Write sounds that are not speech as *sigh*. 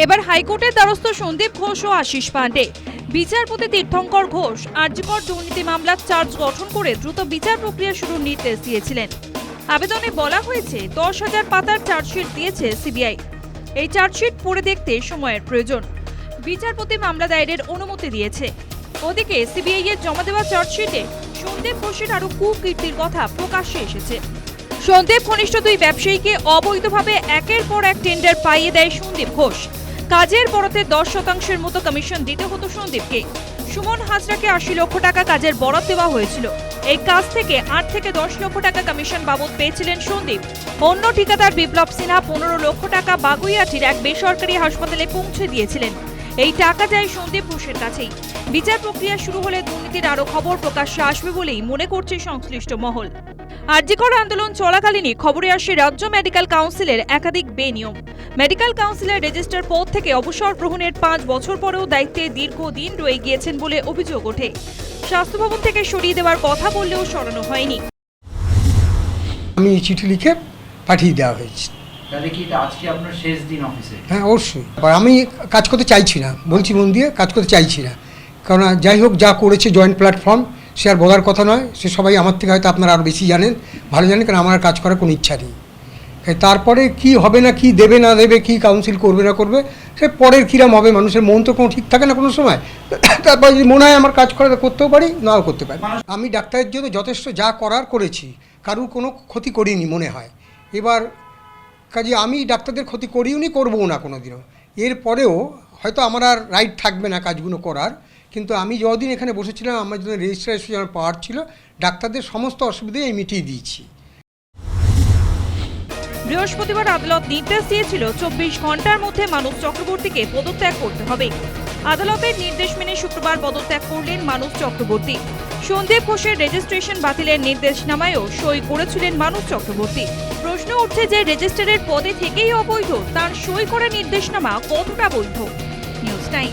এবার হাইকোর্টের দ্বারস্থ সন্দীপ ঘোষ ও আশিস পান্ডে। বিচারপতি তীর্থঙ্কর ঘোষ আর্যকর দুর্নীতি মামলার চার্জ গঠন করে দ্রুত বিচার প্রক্রিয়া শুরুর নির্দেশ দিয়েছিলেন। আবেদনে বলা হয়েছে, দশ হাজার পাতার চার্জশিট দিয়েছে সিবিআই। এই চার্জশিট পড়ে দেখতে সময়ের প্রয়োজন। বিচারপতি মামলা দায়েরের অনুমতি দিয়েছে। ওদিকে সিবিআই এর জমা দেওয়া চার্জশিটে সন্দীপ ঘোষের আরও কুকীর্তির কথা প্রকাশ্যে এসেছে। সন্দীপ ঘনিষ্ঠ দুই ব্যবসায়ীকে অবৈধভাবে একের পর এক টেন্ডার পাইয়ে দেয় সন্দীপ ঘোষ। কাজের বরাতে দশ শতাংশের মতো কমিশন দিতে হতো সন্দীপকে। সুমন হাজরাকে আশি লক্ষ টাকা কাজের বরাদ দেওয়া হয়েছিল। এই কাজ থেকে আট থেকে দশ লক্ষ টাকা কমিশন বাবদ পেয়েছিলেন সন্দীপ। অন্য ঠিকাদার বিপ্লব সিনহা পনেরো লক্ষ টাকা বাগুইয়াটির এক বেসরকারি হাসপাতালে পৌঁছে দিয়েছিলেন। এই টাকা যায় সন্দীপ ঘোষের কাছেই। বিচার প্রক্রিয়া শুরু হলে দুর্নীতির আরও খবর প্রকাশ্যে আসবে বলেই মনে করছে সংশ্লিষ্ট মহল। আরজিকর আন্দোলন চলাকালীনই খবরে আসে রাজ্য মেডিকেল কাউন্সিলের একাধিক বেনিয়ম। মেডিকেল কাউন্সিলের রেজিস্টার পদ থেকে অবসর গ্রহণের পাঁচ বছর পরেও দায়িত্বে দীর্ঘদিন রয়ে গিয়েছেন বলে অভিযোগ ওঠে। স্বাস্থ্য ভবন থেকে সরিয়ে দেওয়ার কথা বললেও সরানো হয়নি। আমি চিঠি লিখে পাঠিয়ে দেওয়া হয়েছে। তাহলে কি এটা আজকে আপনার শেষ দিন অফিসে? হ্যাঁ অবশ্যই। আমি কাজ করতে চাইছি না। বলছি মন দিয়ে কাজ করতে চাইছি না। কারণ যাই হোক যা করেছে জয়েন্ট প্ল্যাটফর্ম সে আর বলার কথা নয়। সে সবাই আমার থেকে হয়তো আপনারা আরও বেশি জানেন, ভালো জানেন, কারণ আমার কাজ করার কোনো ইচ্ছা নেই। তারপরে কি হবে না, কি দেবে না দেবে, কি কাউন্সিল করবে না করবে, সে পরের কিরাম হবে। মানুষের মন তো কোনো ঠিক থাকে না কোনো সময়। *coughs* তারপর যদি মনে হয় আমার কাজ করা করতেও পারি, নাও করতে পারি। আমি ডাক্তারের জন্য যথেষ্ট যা করার করেছি, কারুর কোনো ক্ষতি করিনি মনে হয়। এবার কাজে আমি ডাক্তারদের ক্ষতি করিও নি করবও না কোনো দিনও এরপরেও হয়তো আমার আর রাইট থাকবে না কাজগুলো করার, কিন্তু আমি যদিন এখানে বসেছিলাম, আমার জন্য রেজিস্ট্রেশন আমার পাওয়ার ছিল, ডাক্তারদের সমস্ত অসুবিধাই আমি মিটিয়ে দিয়েছি। বৃহস্পতিবার আদালত নির্দেশ দিয়েছিল, চব্বিশ ঘণ্টার মধ্যে মানব চক্রবর্তীকে পদত্যাগ করতে হবে। আদালতের নির্দেশ মেনে শুক্রবার পদত্যাগ করলেন মানব চক্রবর্তী। সন্দীপ ঘোষের রেজিস্ট্রেশন বাতিলের নির্দেশনামায়ও সই করেছিলেন মানুষ চক্রবর্তী। প্রশ্ন উঠছে যে রেজিস্ট্রারের পদে থেকেই অবৈধ, তার সই করা নির্দেশনামা কতটা বৈধ? News time